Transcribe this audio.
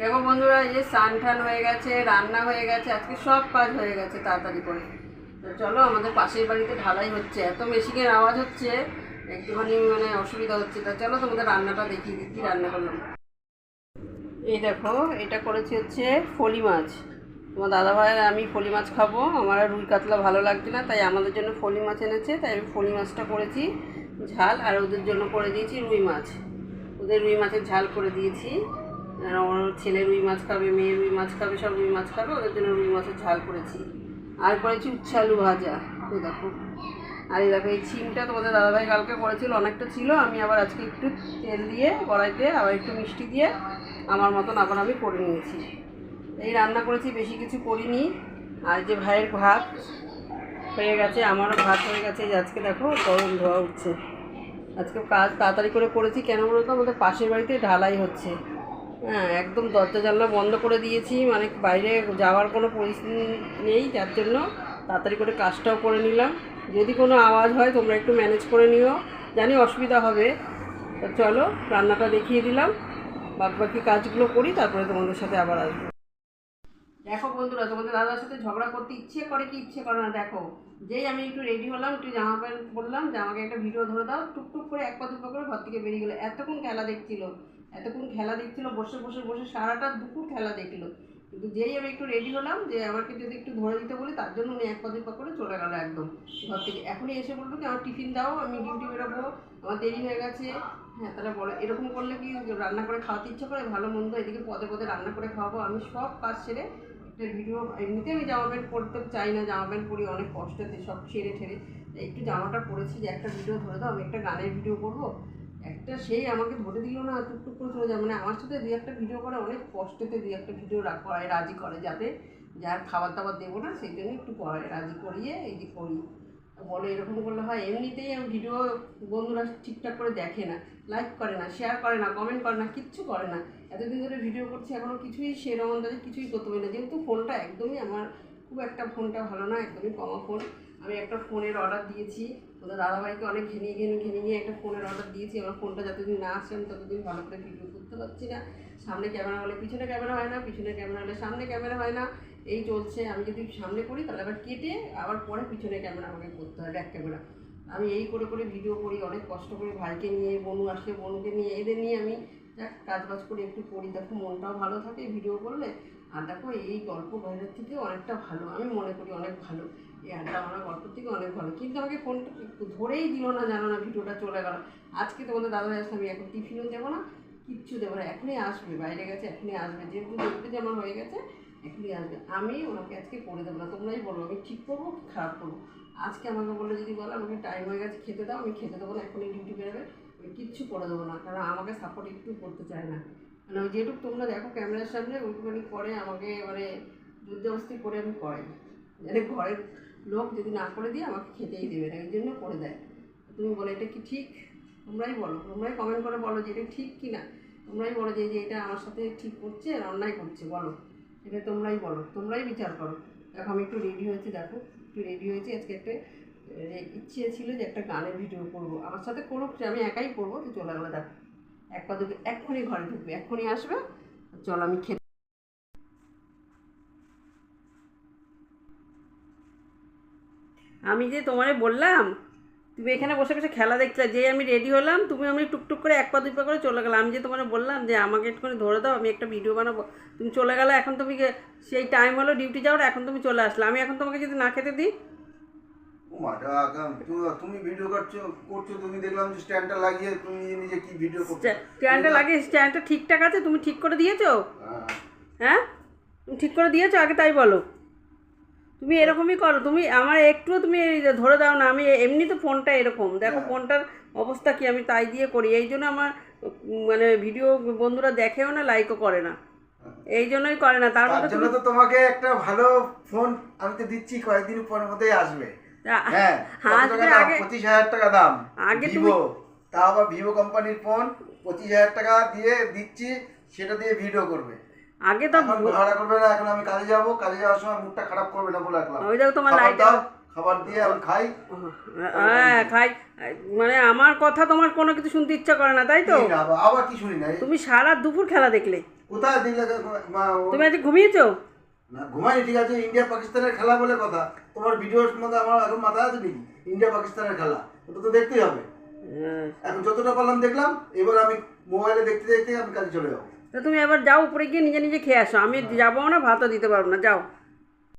দেখো বন্ধুরা, এই যে স্নান টান হয়ে গেছে, রান্না হয়ে গেছে, আজকে সব কাজ হয়ে গেছে তাড়াতাড়ি করে। তো চলো, আমাদের পাশের বাড়িতে ঢালাই হচ্ছে, এত মেশিনের আওয়াজ হচ্ছে, একটুখানি মানে অসুবিধা হচ্ছে। তা চলো, তোমাদের রান্নাটা দেখিয়ে কী রান্না করলাম। এই দেখো, এটা করেছি হচ্ছে ফলি মাছ। তোমার দাদাভাই আর আমি ফলি মাছ খাব, আমার রুই কাতলা ভালো লাগছে না, তাই আমাদের জন্য ফলি মাছ এনেছে, তাই আমি ফলি মাছটা করেছি, ঝাল, আর ওদের জন্য করে দিয়েছি রুই মাছ। ওদের রুই মাছের ঝাল করে দিয়েছি। ওর ছেলে রুই মাছ খাবে, মেয়ে রুই মাছ খাবে, সব রুই মাছ খাবে, ওদের জন্য রুই মাছের ঝাল করেছি। আর করেছি উচ্ছে আলু ভাজা এই দেখো। আর এই দেখো, এই ছিমটা তোমাদের দাদাভাই কালকে করেছিল, অনেকটা ছিল, আমি আবার আজকে একটু তেল দিয়ে, কড়াইতে, আবার একটু মিষ্টি দিয়ে আমার মতন আবার আমি করে নিয়েছি। এই রান্না করেছি, বেশি কিছু করিনি। আর যে ভাইয়ের ভাত হয়ে গেছে, আমারও ভাত হয়ে গেছে যে আজকে দেখো, গরম ধোয়া উঠছে। আজকে কাজ তাড়াতাড়ি করে করেছি, কেন বলতো আমাদের পাশের বাড়িতে ঢালাই হচ্ছে। হ্যাঁ একদম দরজা জানলা বন্ধ করে দিয়েছি মানে বাইরে যাওয়ার কোনো পরিস্থিতি নেই, যার জন্য তাড়াতাড়ি করে কাজটাও করে নিলাম। যদি কোনো আওয়াজ হয়, তোমরা একটু ম্যানেজ করে নিও, জানি অসুবিধা হবে। চলো, রান্নাটা দেখিয়ে দিলাম। বাদ বাকি কাজগুলো করি, তারপরে তোমাদের সাথে আবার আসব। দেখো বন্ধুরা, তোমাদের দাদার সাথে ঝগড়া করতে ইচ্ছে করে কি ইচ্ছে করে না, দেখো। যেই আমি একটু রেডি হলাম, একটু জামা প্যান্ট পরলাম যে আমাকে একটা ভিডিও ধরে দাও, টুকটুক করে এক পা দুপা করে ঘর থেকে বেরিয়ে গেলো। এতক্ষণ খেলা দেখছিল। এতক্ষণ খেলা দেখছিল বসে বসে বসে সারাটা দুপুর খেলা দেখল। কিন্তু যেই আমি একটু রেডি হলাম যে আমাকে যদি একটু ধরে দিতে বলি, তার জন্য উনি এক পা দুপা করে চলে গেলো একদম ঘর থেকে। এখনই এসে বলব কি, আমার টিফিন দাও, আমি ডিউটি বেরোবো, আমার দেরি হয়ে গেছে। হ্যাঁ তাহলে বলো, এরকম করলে কি রান্না করে খাওয়াতে ইচ্ছে করে? ভালো মন্দ, এদিকে পদে পদে রান্না করে খাওয়াবো। আমি সব কাজ সেরে একটা ভিডিও এমনিতে আমি জামা প্যান্ট পরতে চাই না, জামা প্যান্ট পরি অনেক কষ্টতে সব ছেড়ে ঠেড়ে। একটু জামাটা পরেছি, যে একটা ভিডিও ধরে দাও, আমি একটা গানের ভিডিও করব। একটা সেই আমাকে ধরে দিল না টুকটুক করে চলে যায়। মানে আমার সাথে দুই একটা ভিডিও করে, অনেক কষ্টতে দুই একটা ভিডিও করায় রাজি করে যাতে যার খাবার দাবার দেবো না, সেই জন্য একটু করায় রাজি করিয়ে এই যে করি। বলে, এরকম করলে হয়। এমনিতেই আমি ভিডিও বন্ধুরা ঠিকঠাক করে দেখে না। লাইক করে না শেয়ার করে না কমেন্ট করে না, কিচ্ছু করে না। এতদিন ধরে ভিডিও করছি এখনও কিছুই সেরকম তাদের কিছুই করতে পারি না। যেহেতু ফোনটা একদমই আমার খুব একটা ফোনটা ভালো না, একদমই কমা ফোন আমি একটা ফোনের অর্ডার দিয়েছি। ওদের দাদাভাইকে অনেক ঘেনিয়ে ঘেনিয়ে ঘেনিয়ে নিয়ে একটা ফোনের অর্ডার দিয়েছি। আমার ফোনটা যতদিন না আসে আমি ততদিন ভালো করে ভিডিও করতে পারছি না। সামনে ক্যামেরা হলে পিছনে ক্যামেরা হয় না, পিছনে ক্যামেরা হলে সামনে ক্যামেরা হয় না। এই চলছে, আমি যদি সামনে করি তাহলে আবার কেটে আবার পরে পিছনে ক্যামেরা আমাকে করতে হয় ব্যাক ক্যামেরা আমি এই করে করে ভিডিও করি, অনেক কষ্ট করে ভাইকে নিয়ে, বনু আসে, বনুকে নিয়ে, এদের নিয়ে আমি যাক, কাজ বাজ করে একটু করি। দেখো মনটাও ভালো থাকে ভিডিও করলে। আর দেখো, এই গল্প বাইরের থেকে অনেকটা ভালো। আমি মনে করি অনেক ভালো। এই আড্ডা মারা গল্পের থেকে অনেক ভালো। কিন্তু আমাকে ফোনটা একটু ধরেই দিল না, জানো না, ভিডিওটা চলে গেল। আজকে তোমাদের দাদা আসলে, আমি এখন টিফিনও দেবো না, কিচ্ছু দেবো না। এখনই আসবে, বাইরে গেছে, এখনই আসবে। যেহেতু দেখতে যেমন হয়ে গেছে, এখনই আসবে। আমি ওনাকে আজকে করে দেবো না, তোমরাই বলো। আমি ঠিক করব কি খারাপ করব? আজকে আমাকে বলে যদি বলো আমাকে টাইম হয়ে গেছে, খেতে দাও, আমি খেতে দেবো না, এখনই ডিউটি বেরোবে। আমি কিচ্ছু করে দেবো না, কারণ আমাকে সাপোর্ট একটু করতে চায় না। মানে ওই যেটুকু তোমরা দেখো ক্যামেরার সামনে ওইটুখানি করে আমাকে মানে যুদ্ধবস্তি করে আমি করাই। মানে ঘরের লোক যদি না করে দিয়ে আমাকে খেতেই দেবে না, এই জন্য করে দেয়। তুমি বলো, এটা কি ঠিক? তোমরাই বলো। তোমরাই কমেন্ট করে বলো যে, এটা ঠিক কি না? তোমরাই বলো যে যে, এটা আমার সাথে ঠিক করছে আর অন্যায় করছে, বলো। এটা তোমরাই বলো। তোমরাই বিচার করো। দেখো, আমি একটু রেডি হয়েছি, দেখো। একটু রেডি হয়েছি। আজকে একটা ইচ্ছে ছিল যে, একটা গানের ভিডিও করব। আমার সাথে করুক সে আমি একাই করব, তো চলে গেলো, দেখো। এক পা দুটো এক্ষুনি ঘরে ঢুকবে, এক্ষুনি আসবে। চল আমি খেতে আমি যে তোমারে বললাম, তুমি এখানে বসে বসে খেলা দেখছিলে যেই আমি রেডি হলাম, তুমি আমি টুকটুক করে এক পা, দুই পা করে চলে গেলাম। আমি যে তোমার বললাম যে আমাকে একটুখানি ধরে দাও, আমি একটা ভিডিও বানাবো। তুমি চলে গেলে, এখন তুমি সেই টাইম হলো ডিউটি যাওয়ার, এখন তুমি চলে আসলে। আমি এখন তোমাকে যদি না খেতে দিই তুমি ভিডিও করছ করছ তুমি দেখলাম যে স্ট্যান্ডটা লাগিয়ে তুমি নিজে কি ভিডিও করছ। স্ট্যান্ডটা লাগিয়ে স্ট্যান্ডটা ঠিকঠাক আছে? তুমি ঠিক করে দিয়েছ? হ্যাঁ। হ্যাঁ? তুমি ঠিক করে দিয়েছ? আগে তাই বলো। তুমি এরকমই করো। তুমি আমার একটুও তুমি ধরে দাও না আমি এমনি তো ফোনটা এরকম। দেখো ফোনটার অবস্থা কি? আমি তাই দিয়ে করি। এই জন্য আমার মানে ভিডিও বন্ধুরা দেখেও না লাইকও করে না। এই জন্যই করে না। তার মধ্যে জন্য তো তোমাকে একটা ভালো ফোন আমি তো দিচ্ছি। কয়েকদিন পরের মধ্যেই আসবে। হ্যাঁ কত আসবে টাকা দাম? আগে পঁচিশ হাজার টাকা দাম। ভিভো তা আবার ভিভো কোম্পানির ফোন পঁচিশ হাজার টাকা দিয়ে দিচ্ছি সেটা দিয়ে ভিডিও করবে। আগে তো ভাড়া করবে না এখন আমি কাজে যাব কাজে যাওয়ার সময় মুখটা খারাপ করবে না বলে রাখলাম। ওই দেখো তোমার লাইট খাবার দিয়ে আমি খাই। হ্যাঁ খাই। মানে আমার কথা তোমার কোনো কিছু শুনতে ইচ্ছা করে না তাই তো? আবার- কি শুনি না? তুমি সারা দুপুর খেলা দেখলে। কোথায় তুমি আজকে ঘুমিয়েছো? না ঘুমাই ঠিক আছে? ইন্ডিয়া পাকিস্তানের খেলা বলে কথা। তোমার ভিডিওর মধ্যে আমার এখন মাথায় আছে নাকি? ইন্ডিয়া পাকিস্তানের খেলা। ওটা তো দেখতেই হবে। এখন যতটা পারলাম দেখলাম এবার আমি মোবাইলে দেখতে দেখতে আমি কাজে চলে যাব। তো তুমি এবার যাও উপরে গিয়ে নিজে নিজে খেয়ে আসো। আমি যাব না ভাতও দিতে পারব না। যাও।